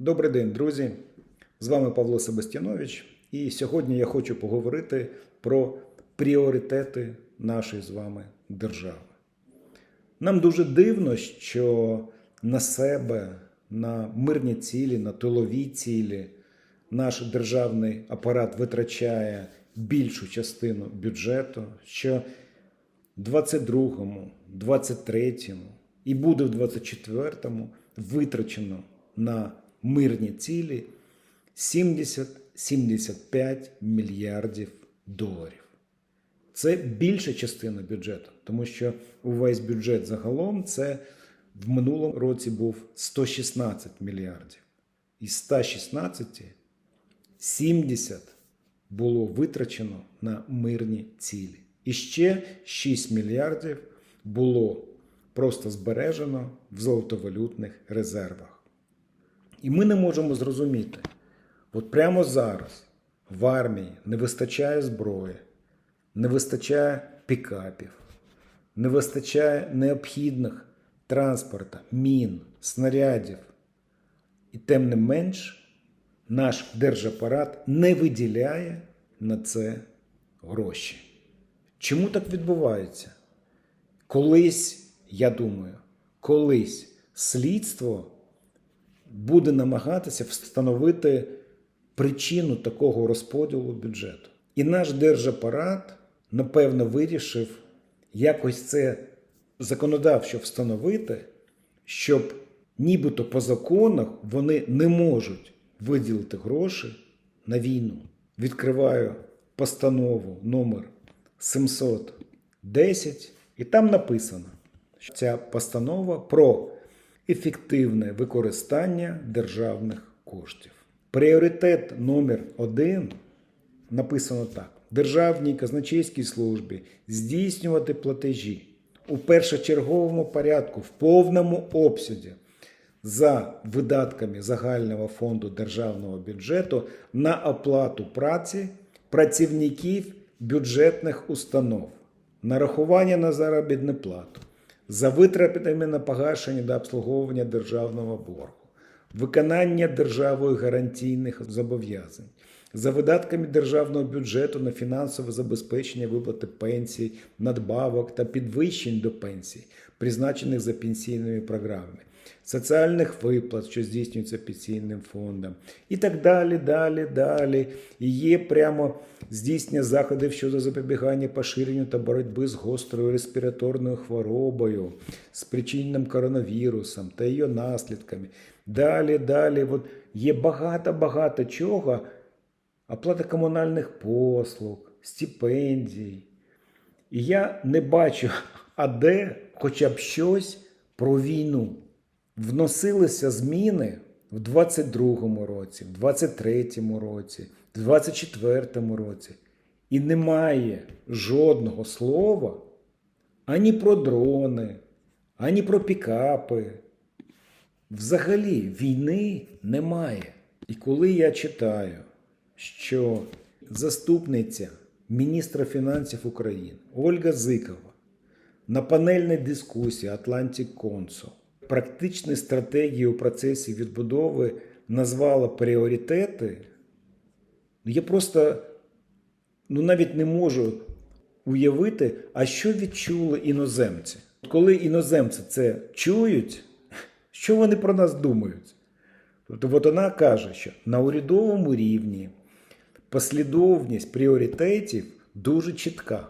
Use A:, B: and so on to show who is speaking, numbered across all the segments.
A: Добрий день, друзі! З вами Павло Себастьянович, і сьогодні я хочу поговорити про пріоритети нашої з вами держави. Нам дуже дивно, що на себе, на мирні цілі, на тилові цілі наш державний апарат витрачає більшу частину бюджету, що 22-му, 23-му і буде в 24-му витрачено на мирні цілі 70-75 мільярдів доларів. Це більша частина бюджету, тому що увесь бюджет загалом це в минулому році був 116 мільярдів. Із 116 70 було витрачено на мирні цілі. І ще 6 мільярдів було просто збережено в золотовалютних резервах. І ми не можемо зрозуміти, от прямо зараз в армії не вистачає зброї, не вистачає пікапів, не вистачає необхідних транспорта, мін, снарядів. І тим не менш, наш держапарат не виділяє на це гроші. Чому так відбувається? Колись, я думаю, колись слідство буде намагатися встановити причину такого розподілу бюджету. І наш держапарат, напевно, вирішив якось це законодавчо встановити, щоб нібито по законах вони не можуть виділити гроші на війну. Відкриваю постанову номер 710, і там написано, що ця постанова про ефективне використання державних коштів. Пріоритет номер один написано так: Державній казначейській службі здійснювати платежі у першочерговому порядку в повному обсязі за видатками загального фонду державного бюджету на оплату праці працівників бюджетних установ, нарахування на заробітну плату, за витратами на погашення та обслуговування державного боргу, виконання державою гарантійних зобов'язань, за видатками державного бюджету на фінансове забезпечення виплати пенсій, надбавок та підвищень до пенсій, призначених за пенсійними програмами, соціальних виплат, що здійснюються пенсійним фондом, і так далі, далі, далі. І є прямо здійснення заходів щодо запобігання поширенню та боротьби з гострою респіраторною хворобою, спричиненим коронавірусом та її наслідками. Далі, далі. От є багато-багато чого. Оплата комунальних послуг, стипендій. І я не бачу, а де хоча б щось про війну. Вносилися зміни в 22-му році, в 23-му році, в 24-му році. І немає жодного слова ані про дрони, ані про пікапи. Взагалі війни немає. І коли я читаю, що заступниця міністра фінансів України Ольга Зикова на панельній дискусії Atlantic Council практичні стратегії у процесі відбудови назвала пріоритети, я просто ну, навіть не можу уявити, а що відчули іноземці. Коли іноземці це чують, що вони про нас думають? Тобто, от вона каже, що на урядовому рівні послідовність пріоритетів дуже чітка.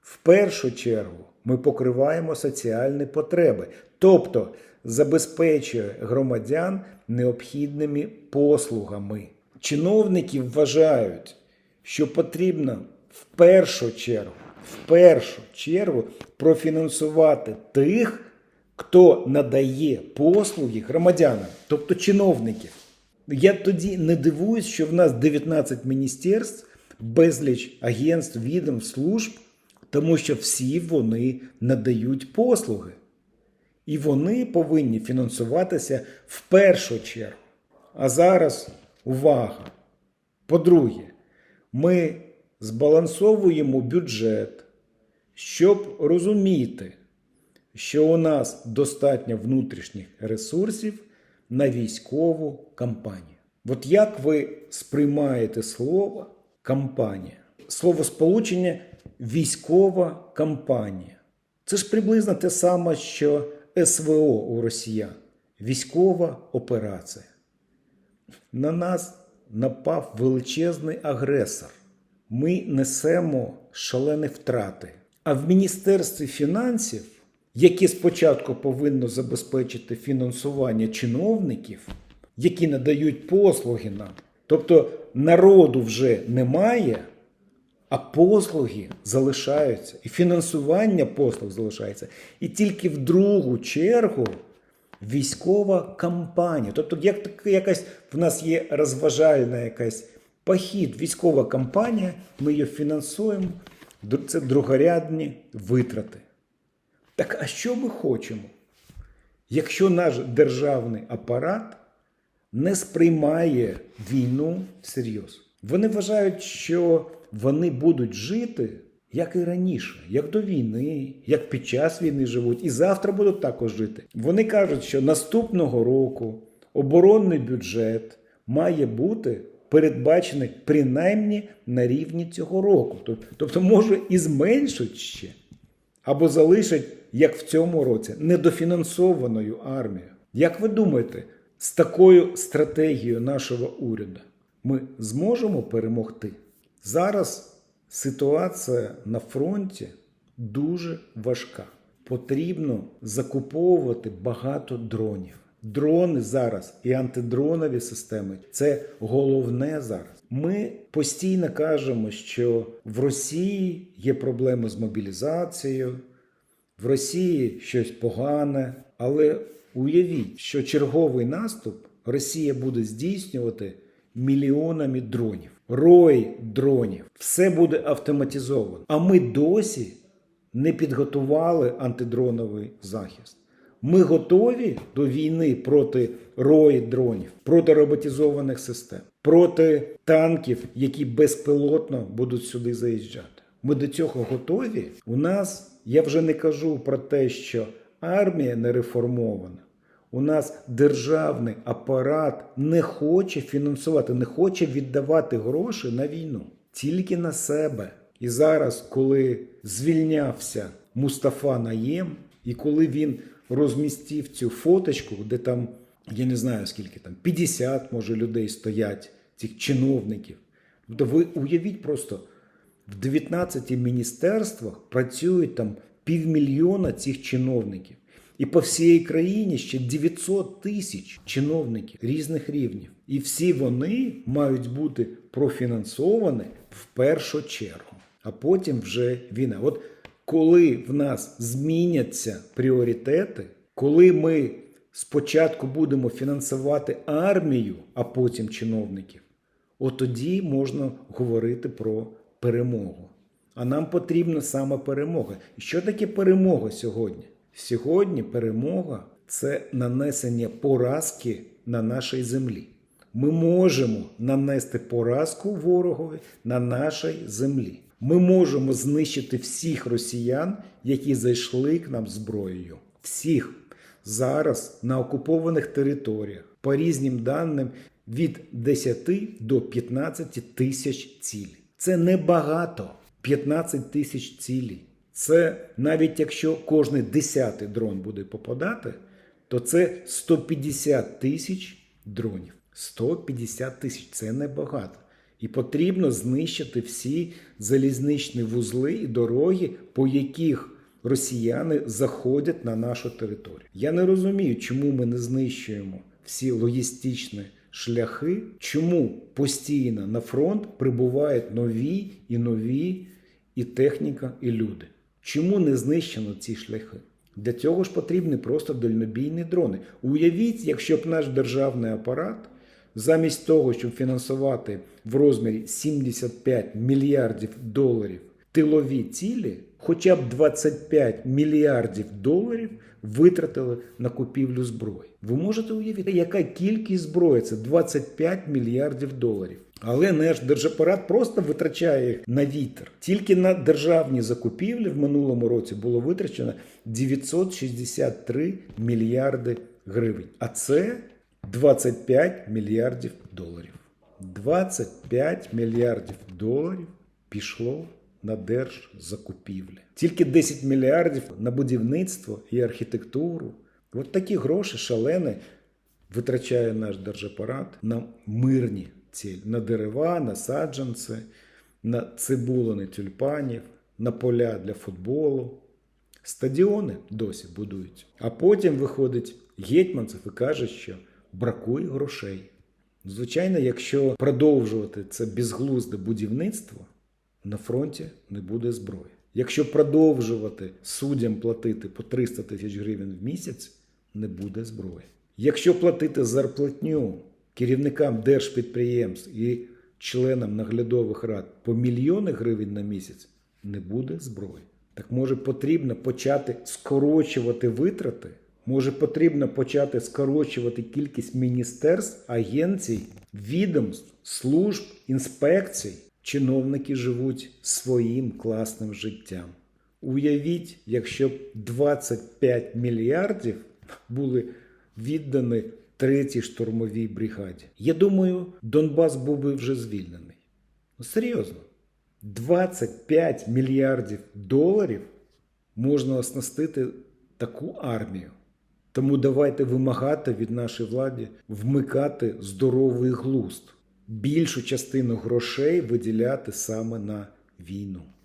A: В першу чергу ми покриваємо соціальні потреби, тобто забезпечує громадян необхідними послугами. Чиновники вважають, що потрібно в першу чергу, в першу чергу профінансувати тих, хто надає послуги громадянам, тобто чиновників. Я тоді не дивуюсь, що в нас 19 міністерств, безліч агентств, відомств, служб, тому що всі вони надають послуги. І вони повинні фінансуватися в першу чергу. А зараз увага! По-друге, ми збалансовуємо бюджет, щоб розуміти, що у нас достатньо внутрішніх ресурсів на військову кампанію. От як ви сприймаєте слово кампанія? Слово сполучення військова кампанія. Це ж приблизно те саме, що СВО у росіян. Військова операція. На нас напав величезний агресор. Ми несемо шалені втрати. А в Міністерстві фінансів, яке спочатку повинно забезпечити фінансування чиновників, які надають послуги нам, тобто народу вже немає, а послуги залишаються, і фінансування послуг залишається. І тільки в другу чергу військова кампанія. Тобто, як якась в нас є розважальна якась похід, військова кампанія, ми її фінансуємо. Це другорядні витрати. Так а що ми хочемо? Якщо наш державний апарат не сприймає війну всерйоз. Вони вважають, що вони будуть жити як і раніше, як до війни, як під час війни живуть, і завтра будуть також жити. Вони кажуть, що наступного року оборонний бюджет має бути передбачений принаймні на рівні цього року. Тобто, може і зменшить ще або залишать, як в цьому році, недофінансованою армією. Як ви думаєте, з такою стратегією нашого уряду ми зможемо перемогти? Зараз ситуація на фронті дуже важка. Потрібно закуповувати багато дронів. Дрони зараз і антидронові системи це головне зараз. Ми постійно кажемо, що в Росії є проблеми з мобілізацією, в Росії щось погане, але уявіть, що черговий наступ Росія буде здійснювати мільйонами дронів, рой дронів. Все буде автоматизовано. А ми досі не підготували антидроновий захист. Ми готові до війни проти рої дронів, проти роботизованих систем, проти танків, які безпілотно будуть сюди заїжджати. Ми до цього готові. У нас я вже не кажу про те, що армія не реформована. У нас державний апарат не хоче фінансувати, не хоче віддавати гроші на війну, тільки на себе. І зараз, коли звільнявся Мустафа Наєм, і коли він розмістив цю фоточку, де там, я не знаю скільки там, 50, може, людей стоять, цих чиновників. Тобто ви уявіть просто, в 19 міністерствах працюють там півмільйона цих чиновників. І по всій країні ще 900 тисяч чиновників різних рівнів. І всі вони мають бути профінансовані в першу чергу, а потім вже війна. От коли в нас зміняться пріоритети, коли ми спочатку будемо фінансувати армію, а потім чиновників, от тоді можна говорити про перемогу. А нам потрібна саме перемога. І що таке перемога сьогодні? Сьогодні перемога це нанесення поразки на нашій землі. Ми можемо нанести поразку ворогові на нашій землі. Ми можемо знищити всіх росіян, які зайшли к нам зброєю. Всіх зараз на окупованих територіях, по різним даним, від 10 до 15 тисяч цілей. Це небагато. 15 тисяч цілей. Це навіть якщо кожний десятий дрон буде попадати, то це 150 тисяч дронів. 150 тисяч це небагато. І потрібно знищити всі залізничні вузли і дороги, по яких росіяни заходять на нашу територію. Я не розумію, чому ми не знищуємо всі логістичні шляхи, чому постійно на фронт прибувають нові і нові і техніка, і люди. Чому не знищено ці шляхи? Для цього ж потрібні просто дальнобійні дрони. Уявіть, якщо б наш державний апарат, замість того, щоб фінансувати в розмірі 75 мільярдів доларів тилові цілі, хоча б 25 мільярдів доларів витратили на купівлю зброї. Ви можете уявити, яка кількість зброї це 25 мільярдів доларів. Але наш держапарат просто витрачає їх на вітер. Тільки на державні закупівлі в минулому році було витрачено 963 мільярди гривень. А це 25 мільярдів доларів. 25 мільярдів доларів пішло на держзакупівлі. Тільки 10 мільярдів на будівництво і архітектуру. От такі гроші шалені витрачає наш держапарат на мирні цілі, на дерева, на саджанці, на цибулини тюльпанів, на поля для футболу. Стадіони досі будують. А потім виходить гетьманцев і каже, що бракує грошей. Звичайно, якщо продовжувати це безглузде будівництво, на фронті не буде зброї. Якщо продовжувати суддям платити по 300 тисяч гривень в місяць, не буде зброї. Якщо платити зарплатню керівникам держпідприємств і членам наглядових рад по мільйони гривень на місяць, не буде зброї. Так може потрібно почати скорочувати витрати? Може потрібно почати скорочувати кількість міністерств, агенцій, відомств, служб, інспекцій? Чиновники живуть своїм класним життям. Уявіть, якщо б 25 мільярдів були віддані третій штурмовій бригаді. Я думаю, Донбас був би вже звільнений. Ну, серйозно. 25 мільярдів доларів можна оснастити таку армію. Тому давайте вимагати від нашої влади вмикати здоровий глузд, більшу частину грошей виділяти саме на війну.